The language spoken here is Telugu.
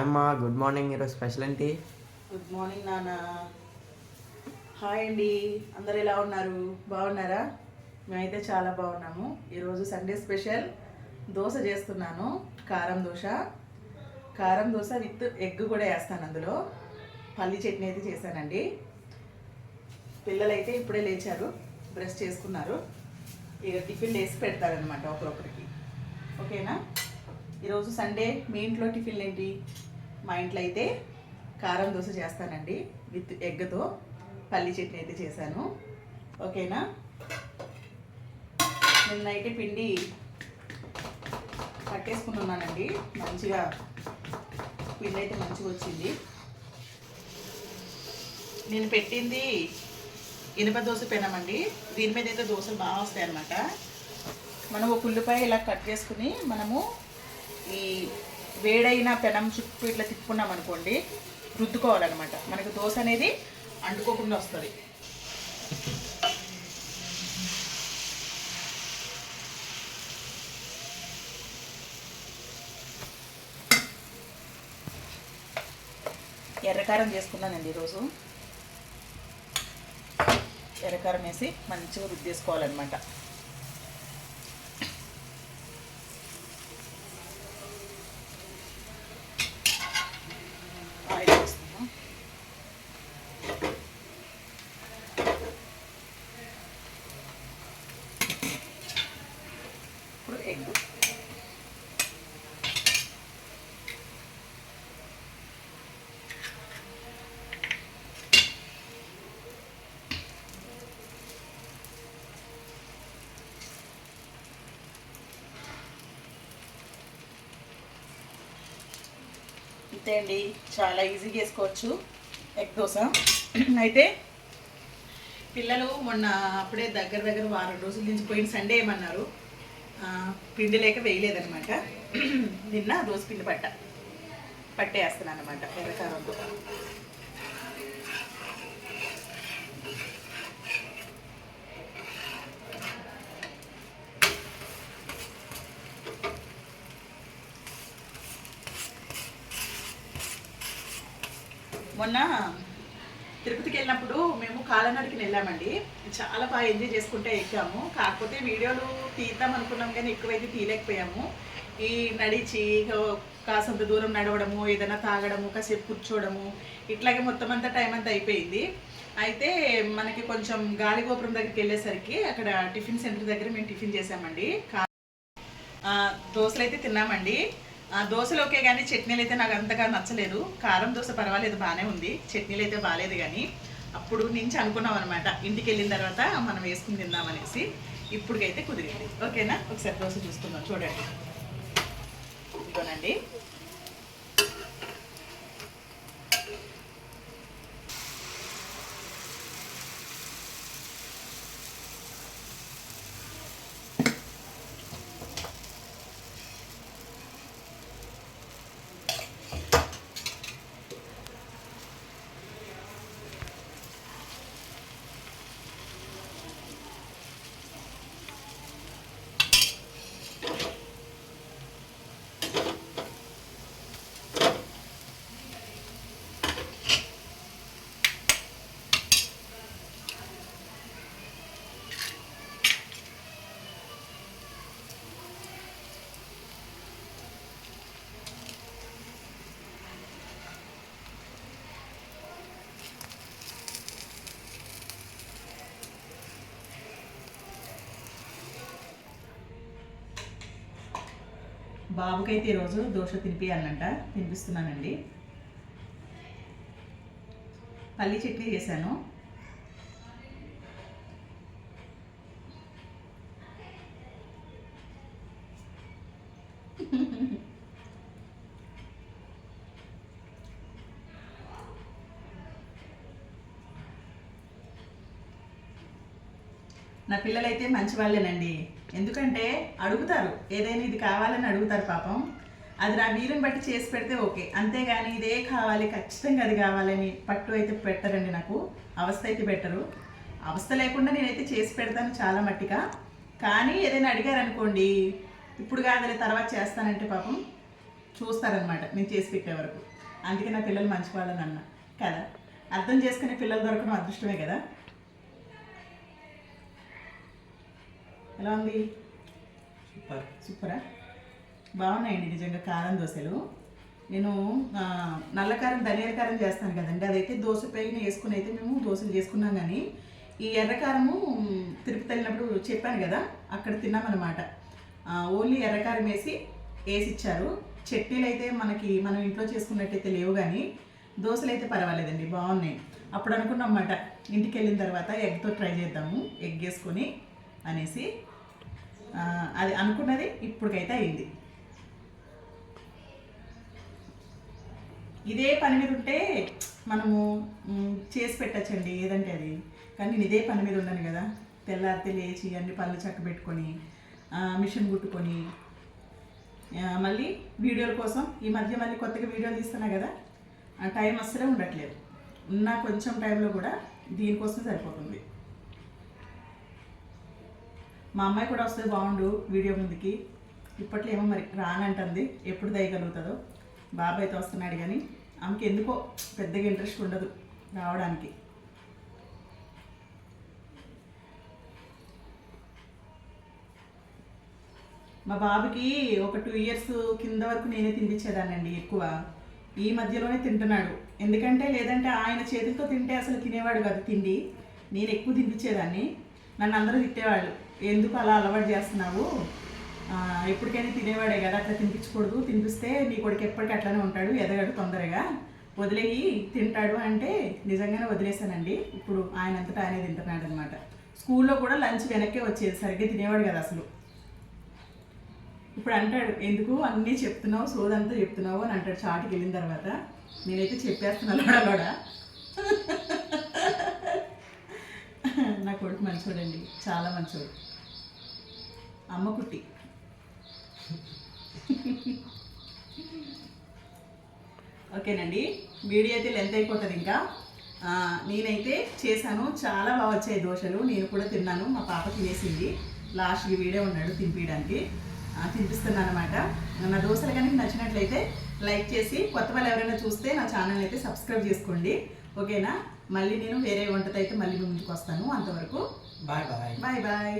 హాయ్ అమ్మా గుడ్ మార్నింగ్ ఈరోజు స్పెషల్ ఏంటి గుడ్ మార్నింగ్ నాన్న హాయ్ అండి అందరు ఎలా ఉన్నారు? బాగున్నారా? మేమైతే చాలా బాగున్నాము. ఈరోజు సండే స్పెషల్ దోశ చేస్తున్నాను. కారం దోశ. కారం దోశ విత్ ఎగ్ కూడా వేస్తాను అందులో. పల్లి చట్నీ అయితే చేశానండి. పిల్లలైతే ఇప్పుడే లేచారు. బ్రష్ చేసుకున్నారు. ఇక టిఫిన్ వేసి పెడతారనమాట ఒకరొకరికి. ఓకేనా? ఈరోజు సండే మీ ఇంట్లో టిఫిన్లు ఏంటి మా ఇంట్లో అయితే కారం దోశ చేస్తానండి విత్ ఎగ్తో పల్లి చట్నీ అయితే చేశాను. ఓకేనా? నిన్నైతే పిండి పట్టేసుకున్నానండి మంచిగా పిండి అయితే మంచిగా వచ్చింది. నేను పెట్టింది ఇనుప దోశ పెనమండి. దీని మీద అయితే దోశలు బాగా వస్తాయి అన్నమాట మనం ఒక ఉల్లిపాయ ఇలా కట్ చేసుకుని మనము ఈ వేడైన పెనం చుట్టూ ఇట్లా తిప్పుకున్నాం అనుకోండి రుద్దుకోవాలన్నమాట. మనకు దోశ అనేది అంటుకోకుండా వస్తుంది. ఎర్రకారం చేసుకున్నానండి ఈరోజు. ఎర్రకారం వేసి మంచిగా రుద్దేసుకోవాలన్నమాట. ఇప్పుడు అంతే అండి చాలా ఈజీగా చేసుకోవచ్చు ఎగ్ దోశ. అయితే పిల్లలు మొన్న అప్పుడే దగ్గర దగ్గర వారం రోజుల నుంచి పోయిన సండే ఏమన్నారు? పిండి లేక వేయలేదనమాట నిన్న రోజు పిండి పట్ట. పట్టేస్తున్నాను అనమాట ఎర్రకారంతో మొన్న వెళ్ళినప్పుడు మేము కాలనడికి వెళ్ళామండి. చాలా బాగా ఎంజాయ్ చేసుకుంటే ఎక్కాము. కాకపోతే వీడియోలు తీద్దాం అనుకున్నాం కానీ ఎక్కువైతే తీయలేకపోయాము. ఈ నడిచి కాసంత దూరం నడవడము ఏదైనా తాగడము కాసేపు కూర్చోవడము ఇట్లాగే మొత్తం అంతా టైం అంతా అయిపోయింది. అయితే మనకి కొంచెం గాలిగోపురం దగ్గరికి వెళ్ళేసరికి అక్కడ టిఫిన్ సెంటర్ దగ్గర మేము టిఫిన్ చేసామండి. దోశలు అయితే తిన్నామండి. దోశలు ఓకే కానీ చట్నీలు అయితే నాకు అంతగా నచ్చలేదు. కారం దోశ పర్వాలేదు బాగానే ఉంది. చట్నీలు అయితే బాగాలేదు కానీ అప్పుడు నుంచి అనుకున్నాం అనమాట ఇంటికి వెళ్ళిన తర్వాత మనం వేసుకుని తిందామనేసి ఇప్పటికైతే కుదిరింది. ఓకేనా? ఒకసారి దోశ చూసుకుందాం. చూడండి. ఇదిగోనండి. బాబుకైతే ఈరోజు దోశ తినిపియాలంట తినిపిస్తున్నానండి. పల్లి చట్నీ చేశాను. నా పిల్లలైతే మంచి వాళ్ళేనండి. ఎందుకంటే అడుగుతారు. ఏదైనా ఇది కావాలని అడుగుతారు పాపం. అది నా వీలుని బట్టి చేసి పెడితే ఓకే. అంతేగాని ఇదే కావాలి ఖచ్చితంగా అది కావాలని పట్టు అయితే పెట్టరండి నాకు. అవస్థ అయితే పెట్టరు. అవస్థ లేకుండా నేనైతే చేసి పెడతాను చాలా మట్టిగా. కానీ ఏదైనా అడిగారు అనుకోండి ఇప్పుడు కాదని తర్వాత చేస్తానంటే పాపం చూస్తారనమాట నేను చేసి పెట్టే వరకు. అందుకే నా పిల్లలు మంచి వాళ్ళని అన్న. కదా? అర్థం చేసుకునే పిల్లలు దొరకడం అదృష్టమే కదా? ఎలా ఉంది సూపర్. సూపరా? బాగున్నాయండి నిజంగా కారం దోశలు. నేను నల్ల కారం ధనియాల కారం చేస్తాను కదండి. అదైతే దోశ పైన వేసుకుని అయితే మేము దోశలు చేసుకున్నాం కానీ ఈ ఎర్రకారము తిరుపతి వెళ్ళినప్పుడు చెప్పాను కదా అక్కడ తిన్నామన్నమాట. ఓన్లీ ఎర్రకారం వేసి వేసి ఇచ్చారు చట్నీలు అయితే మనకి మనం ఇంట్లో చేసుకున్నట్టయితే లేవు కానీ దోశలు అయితే పర్వాలేదండి బాగున్నాయి. అప్పుడు అనుకున్నాం అన్నమాట ఇంటికి వెళ్ళిన తర్వాత ఎగ్తో ట్రై చేద్దాము ఎగ్ వేసుకొని అనేసి. అది అనుకున్నది ఇప్పటికైతే అయింది. ఇదే పని మీద ఉంటే మనము చేసి పెట్టచ్చండి ఏదంటే అది. కానీ నేను ఇదే పని మీద ఉన్నాను కదా. తెల్లారితే లేచి అన్ని పనులు చక్కబెట్టుకొని మిషన్ కుట్టుకొని మళ్ళీ వీడియోల కోసం ఈ మధ్య మళ్ళీ కొత్తగా వీడియోలు తీస్తున్నా కదా ఆ టైం అస్సలే ఉండట్లేదు. ఉన్న కొంచెం టైంలో కూడా దీనికోసం సరిపోతుంది. మా అమ్మాయి కూడా వస్తే బాగుండు వీడియో ముందుకి. ఇప్పట్లో ఏమో మరి రానంటుంది. ఎప్పుడు దయగలుగుతుందో. బాబాయ్ అయితే వస్తున్నాడు కానీ ఆమెకి ఎందుకో పెద్దగా ఇంట్రెస్ట్ ఉండదు రావడానికి. మా బాబుకి ఒక టూ ఇయర్స్ కింద వరకు నేనే తినిపించేదానండి ఎక్కువ. ఈ మధ్యలోనే తింటున్నాడు. ఎందుకంటే లేదంటే ఆయన చేతులతో తింటే అసలు తినేవాడు కాదు తిండి. నేను ఎక్కువ తినిపించేదాన్ని. నన్ను అందరూ తిట్టేవాళ్ళు. ఎందుకు అలా అలవాటు చేస్తున్నావు? ఎప్పటికైనా తినేవాడే కదా అట్లా తినిపించకూడదు. తినిపిస్తే నీ కొడుకు ఎప్పటికీ అట్లానే ఉంటాడు ఎదగడు తొందరగా. వదిలేయి తింటాడు అంటే నిజంగానే వదిలేశానండి. ఇప్పుడు ఆయన అంతటా ఆయనే తింటున్నాడు అనమాట స్కూల్లో కూడా లంచ్ వెనక్కే వచ్చేది సరిగ్గా తినేవాడు కదా అసలు. ఇప్పుడు అంటాడు ఎందుకు అన్నీ చెప్తున్నావు సోదంతా చెప్తున్నావు? అని అంటాడు చాటుకి వెళ్ళిన తర్వాత. నేనైతే చెప్పేస్తున్నాను లోడ. నా కొడుకు మంచోడండి చాలా మంచోడు. అమ్మ కుట్టి ఓకేనండి వీడియో అయితే లెంత్ అయిపోతుంది ఇంకా. నేనైతే చేశాను చాలా బాగా వచ్చాయి దోశలు నేను కూడా తిన్నాను మా పాప తినేసింది. లాస్ట్కి వీడియో ఉన్నాడు తినిపించడానికి తినిపిస్తున్నాను అనమాట నా దోశలు కనుక నచ్చినట్లయితే లైక్ చేసి కొత్త వాళ్ళు ఎవరైనా చూస్తే నా ఛానల్ అయితే సబ్స్క్రైబ్ చేసుకోండి. ఓకేనా? మళ్ళీ నేను వేరే వంటతో అయితే మళ్ళీ ముందుకు వస్తాను. అంతవరకు బాయ్ బాయ్. Bye bye.